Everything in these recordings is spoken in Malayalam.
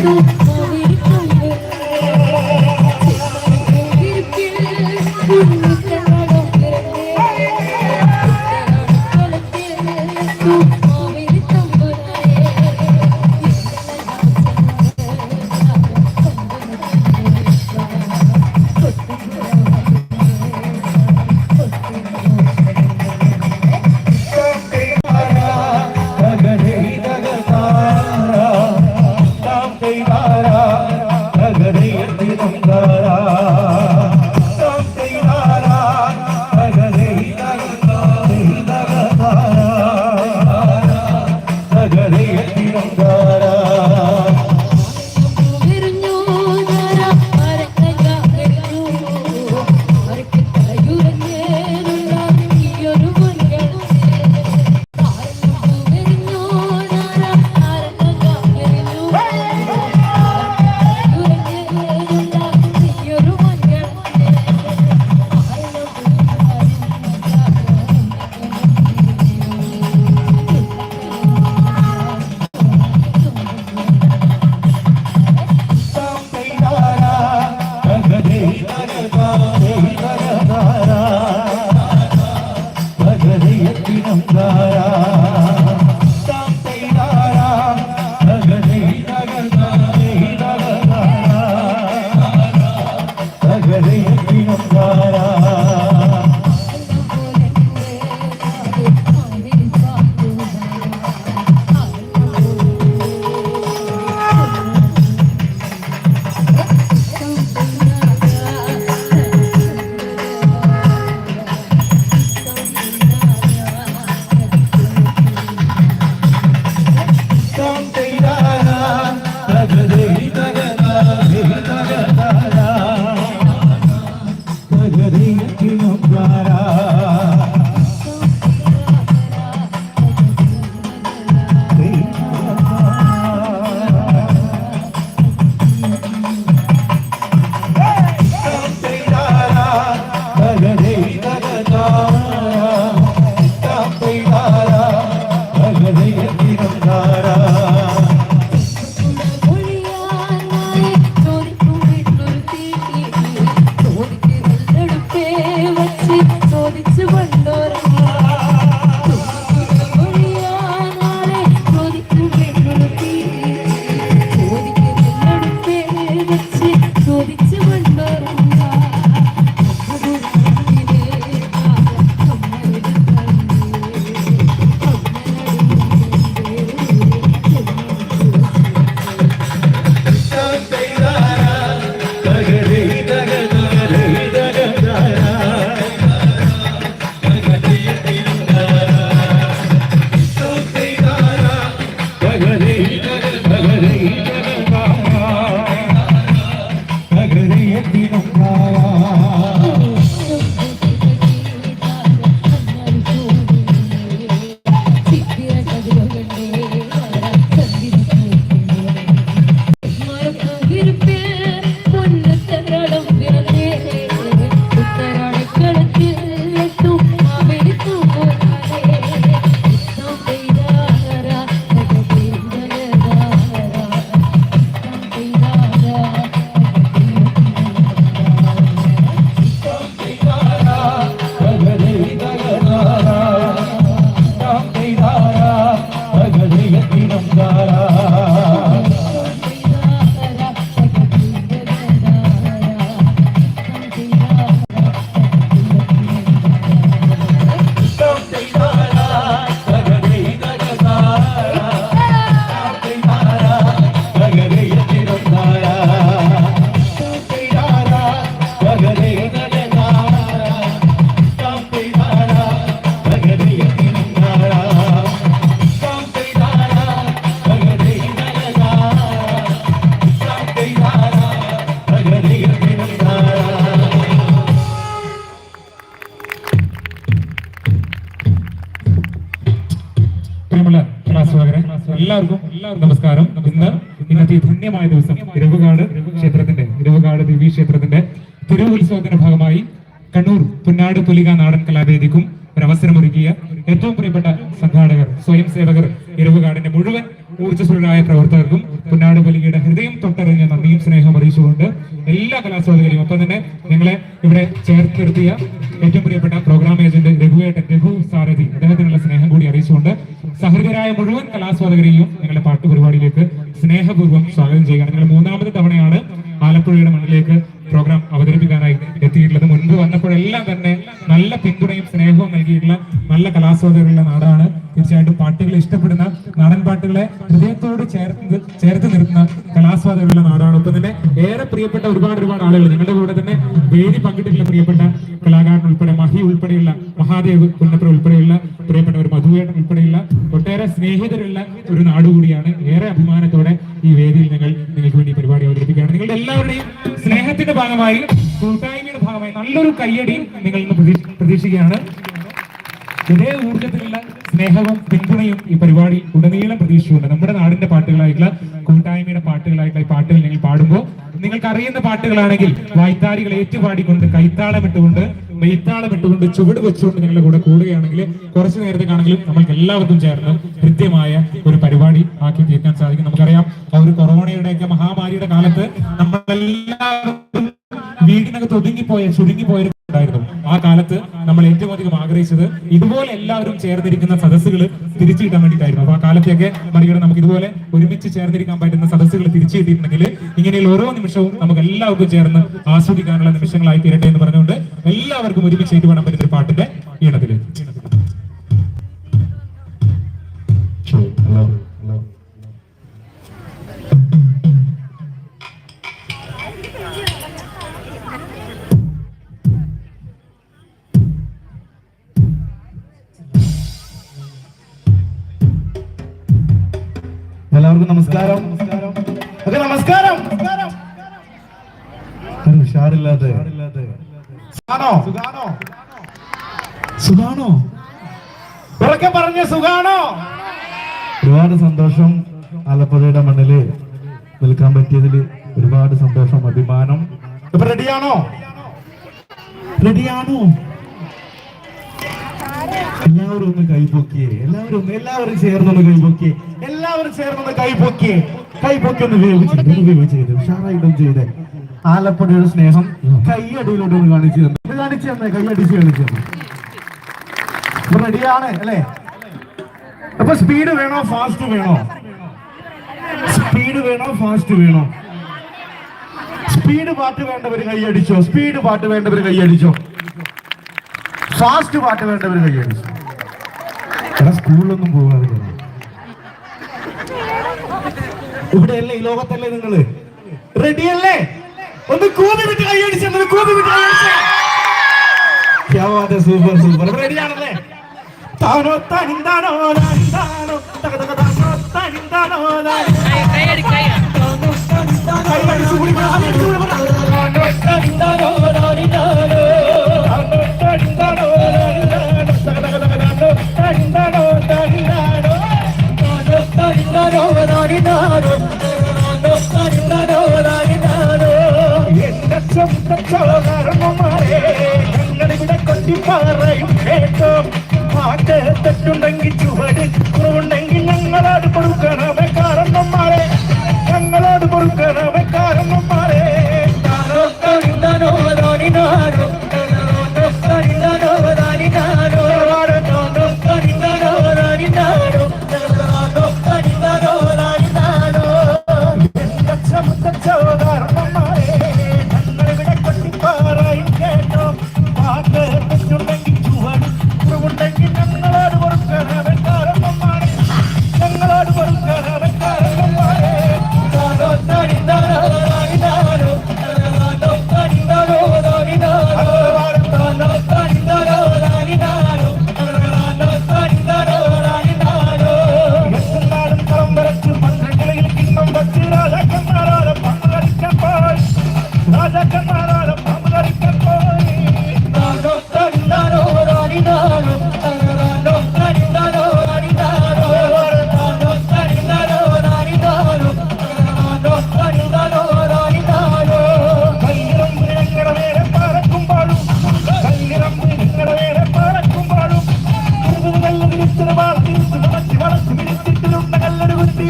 একটু തിരുവുത്സവത്തിന്റെ ഭാഗമായി കണ്ണൂർ പുന്നാട് പുലിക നാടൻ കലാവേദിക്കും ഒരു അവസരമൊരുക്കിയ ഏറ്റവും പ്രിയപ്പെട്ട സംഘാടകർ സ്വയം സേവകർ ഇരവുകാടിന്റെ മുഴുവൻ ഊർജസ്വലരായ പ്രവർത്തകർക്കും പുന്നാട് പുലികയുടെ ഹൃദയം തൊട്ടറിഞ്ഞ നന്ദിയും സ്നേഹം അറിയിച്ചുകൊണ്ട് എല്ലാ കലാസ്വാദകരെയും ഒപ്പം തന്നെ നിങ്ങളെ ഇവിടെ ചേർത്ത് നിർത്തിയ ഏറ്റവും പ്രിയപ്പെട്ട പ്രോഗ്രാം ഏജന്റ് രഘുവേട്ടൻ രഘു സാരഥി അദ്ദേഹത്തിനുള്ള സ്നേഹം കൂടി അറിയിച്ചുകൊണ്ട് സഹൃദരായ മുഴുവൻ കലാസ്വാദകരെയും ഞങ്ങളുടെ പാട്ട് പരിപാടിയിലേക്ക് സ്നേഹപൂർവം സ്വാഗതം ചെയ്യുകയാണ് ഞങ്ങൾ മൂന്നാമത്തെ തവണയാണ് ആലപ്പുഴയുടെ മണ്ണിലേക്ക് പ്രോഗ്രാം അവതരിപ്പിക്കാനായി എത്തിയിട്ടുള്ളത് മുൻപ് വന്നപ്പോഴെല്ലാം തന്നെ നല്ല പിന്തുണയും സ്നേഹവും നൽകിയിട്ടുള്ള നല്ല കലാസ്വാദകരുള്ള നാടാണ് തീർച്ചയായിട്ടും പാട്ടുകൾ ഇഷ്ടപ്പെടുന്ന നാടൻ പാട്ടുകളെ ഹൃദയത്തോട് ചേർത്ത് ചേർത്ത് നിർത്തുന്ന കലാസ്വാദകരുള്ള നാടാണ്. ഒപ്പം തന്നെ ഏറെ പ്രിയപ്പെട്ട ഒരുപാട് ഒരുപാട് ആളുകൾ. നിങ്ങളുടെ കൂടെ തന്നെ വേദി പങ്കിട്ടിട്ടുള്ള പ്രിയപ്പെട്ട കലാകാരൻ ഉൾപ്പെടെ മഹി ഉൾപ്പെടെയുള്ള മഹാദേവ് പുന്നപ്ര ഉൾപ്പെടെയുള്ള പ്രിയപ്പെട്ടവർ മധുവേട്ടൻ ഉൾപ്പെടെയുള്ള ഒട്ടേറെ സ്നേഹിതരുള്ള ഒരു നാട് കൂടിയാണ്. ഏറെ അഭിമാനത്തോടെ ഈ വേദിയിൽ ഞങ്ങൾ നിങ്ങൾക്ക് വേണ്ടി പരിപാടി അവതരിപ്പിക്കുകയാണ്. നിങ്ങളുടെ എല്ലാവരുടെയും സ്നേഹത്തിന്റെ ഭാഗമായി കൂട്ടായ്മയുടെ ഭാഗമായി നല്ലൊരു കയ്യടിയും നിങ്ങൾ ഇന്ന് പ്രതീക്ഷ- പ്രതീക്ഷിക്കുകയാണ്. ഇതേ ഊർജത്തിലുള്ള സ്നേഹവും പിന്തുണയും ഈ പരിപാടി ഉടനീളം പ്രതീക്ഷിച്ചുകൊണ്ട് നമ്മുടെ നാടിന്റെ പാട്ടുകളായിട്ടുള്ള കൂട്ടായ്മയുടെ പാട്ടുകളായിട്ടുള്ള ഈ പാട്ടുകൾ നിങ്ങൾ പാടുമ്പോൾ നിങ്ങൾക്ക് അറിയുന്ന പാട്ടുകളാണെങ്കിൽ വായ്ത്താരികൾ ഏറ്റുപാടിക്കൊണ്ട് കൈത്താളം ഇട്ടുകൊണ്ട് മെയ്ത്താളം ഇട്ടുകൊണ്ട് ചുവട് വെച്ചുകൊണ്ട് നിങ്ങളുടെ കൂടെ കൂടുകയാണെങ്കിൽ കുറച്ചു നേരത്തേക്കാണെങ്കിലും നമ്മൾക്ക് എല്ലാവർക്കും ചേർന്ന് കൃത്യമായ ഒരു പരിപാടി ആക്കി തീർക്കാൻ സാധിക്കും. നമുക്കറിയാം ആ ഒരു കൊറോണയുടെയൊക്കെ മഹാമാരിയുടെ കാലത്ത് നമ്മളെല്ലാവരും വീടിനകത്ത് ഒതുങ്ങിപ്പോയ ചുരുങ്ങിപ്പോയ ആ കാലത്ത് നമ്മൾ ഏറ്റവും അധികം ആഗ്രഹിച്ചത് ഇതുപോലെ എല്ലാവരും ചേർന്നിരിക്കുന്ന സദസ്സുകൾ തിരിച്ചു കിട്ടാൻ വേണ്ടിയിട്ടായിരുന്നു. അപ്പൊ ആ കാലത്തെയൊക്കെ മറികടന്ന് നമുക്ക് ഇതുപോലെ ഒരുമിച്ച് ചേർന്നിരിക്കാൻ പറ്റുന്ന സദസ്സുകൾ തിരിച്ചു കിട്ടിയിട്ടുണ്ടെങ്കിൽ ഇങ്ങനെയുള്ള ഓരോ നിമിഷവും നമുക്ക് എല്ലാവർക്കും ചേർന്ന് ആസ്വദിക്കാനുള്ള നിമിഷങ്ങളായി തീരട്ടെ എന്ന് പറഞ്ഞുകൊണ്ട് എല്ലാവർക്കും ഒരുമിച്ച് ഏറ്റുപാടാൻ പറ്റുന്ന ഒരു പാട്ടിന്റെ ഈണത്തിൽ എല്ലാവർക്കും നമസ്കാരം. നമസ്കാരം. ഒരു ഉഷാറില്ലാതെ. സുഖാണോ? സുഖാണോ? ഉറക്കെ പറഞ്ഞ സുഖാണോ? ഒരുപാട് സന്തോഷം ആലപ്പുഴയുടെ മണ്ണിൽ നിൽക്കാൻ പറ്റിയതിൽ ഒരുപാട് സന്തോഷം അഭിമാനം. ഇപ്പൊ റെഡിയാണോ റെഡിയാണോ എല്ലാവരും ഒന്ന് കൈപൊക്കിയേ എല്ലാവരും എല്ലാവരും ചേർന്നൊന്ന് കൈപൊക്കിയേ എല്ലാവരും ചേർന്നൊന്ന് കൈപൊക്കിയേ കൈപൊക്കി ഒന്ന് ഉപയോഗിച്ചു ചെയ്ത് ഉഷാറായിട്ടും ചെയ്തേ. ആലപ്പുഴയുടെ സ്നേഹം കൈയടിയിലൂടെ ഒന്ന് കാണിച്ചു തന്നെ. കാണിച്ചു തന്നെ കൈയടിച്ച് കാണിച്ചു തന്നെ. റെഡിയാണ് അല്ലേ? അപ്പൊ സ്പീഡ് വേണോ ഫാസ്റ്റ് വേണോ? സ്പീഡ് വേണോ ഫാസ്റ്റ് വേണോ? സ്പീഡ് പാട്ട് വേണ്ടവർ കൈയടിച്ചോ സ്പീഡ് പാട്ട് വേണ്ടവർ കൈയടിച്ചോ? ഫാസ്റ്റ് പാട്ട് വേണ്ടവർ കൈയടിച്ചോ എടാ സ്കൂളിലൊന്നും പോകാതെ ഇവിടെയല്ലേ ഈ ലോകത്തല്ലേ നിങ്ങൾ? റെഡിയല്ലേ? ഒന്ന് കൂതി വിട്ട് കൈയടിച്ച് ഒന്ന് കൂതി വിട്ട് കൈയടിച്ചേ സൂപ്പർ സൂപ്പർ. റെഡിയാണല്ലേ? താനോ തനിന്താനോ താനോ തക തക താനോ തനിന്താനോ കൈ പറ, കൈയടിച്ച് കൂടി പറ. താനോ തനിന്താനോ താനോ തനിന്താനോ ചോദാരന്മാരെ ഞങ്ങളിവിടെ കൊട്ടി പറയും കേട്ടോ. പാട്ട് തെറ്റുണ്ടെങ്കിൽ ചുവട് കുറവുണ്ടെങ്കിൽ ഞങ്ങളോട് കൊടുക്കണമേ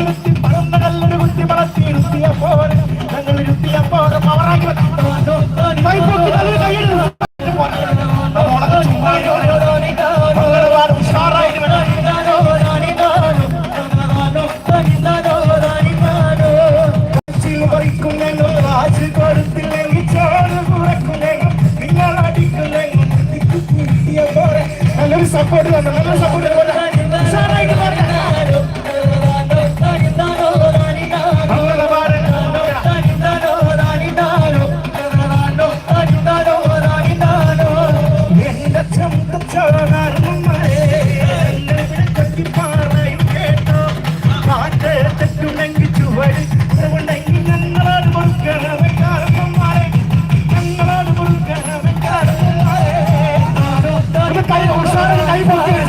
Thank you. ഒന്ന് കൈ ഉഷാറ് കൈ പൊക്കി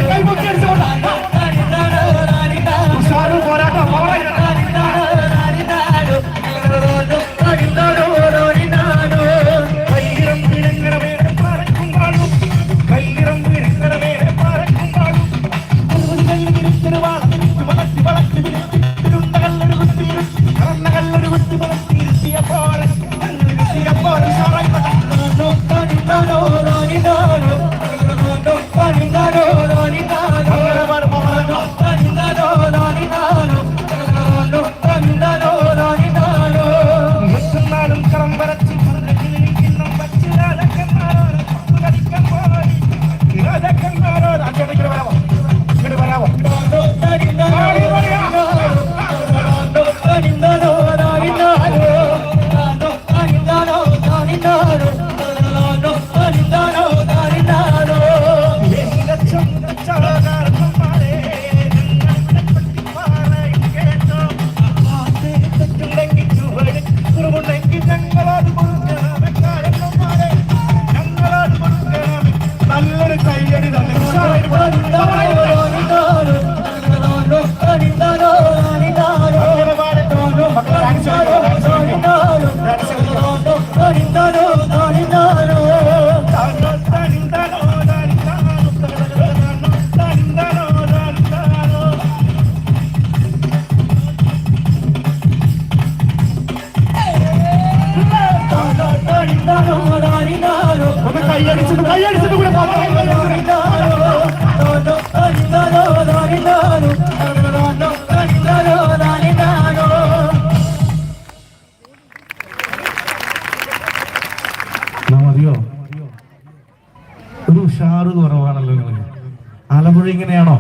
ഇങ്ങനെയാണോ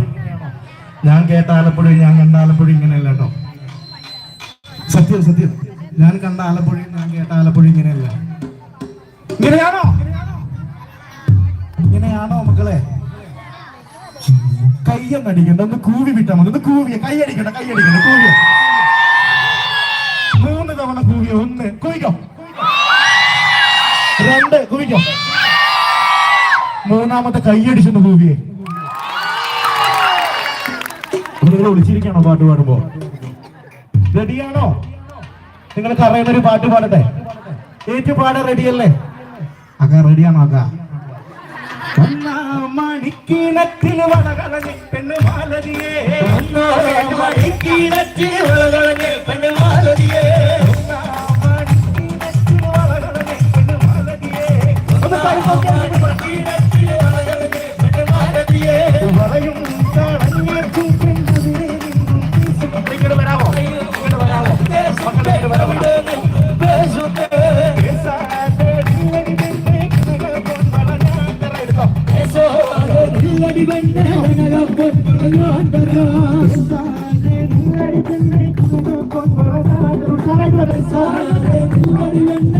ഞാൻ കേട്ട ആലപ്പുഴ ഞാൻ കണ്ട ആലപ്പുഴ ഇങ്ങനെയല്ല കേട്ടോ. സത്യം സത്യം. ഞാൻ കണ്ട ആലപ്പുഴ ഞാൻ കേട്ട ആലപ്പുഴ ഇങ്ങനെയല്ല. ഇങ്ങനെയാണോ? ഇങ്ങനെയാണോ മക്കളെ? കയ്യൊന്നടിക്കണ്ട ഒന്ന് കൂവി വിട്ടാ മതി. ഒന്ന് കൂവിയ. കൈയടിക്കണ്ട കൈയടിക്കണ്ട കൂവിയ. മൂന്ന് തവണ കൂവിയ. ഒന്ന്. കുവിക്കോ? രണ്ട്. കുവിക്കോ? മൂന്നാമത്തെ കൈയടിച്ചൊന്ന് കൂവിയേ. നിങ്ങൾ വിളിച്ചിരിക്കണോ പാട്ട് പാടുമ്പോ? റെഡിയാണോ? നിങ്ങൾക്ക് അറിയുന്ന ഒരു പാട്ട് പാടട്ടെ. ഏറ്റു പാട റെഡിയല്ലേ? അക്ക റെഡിയാണോ അക്ക? മണിക്കിണത്തിൽ വളകളഞ്ഞ് Thank you.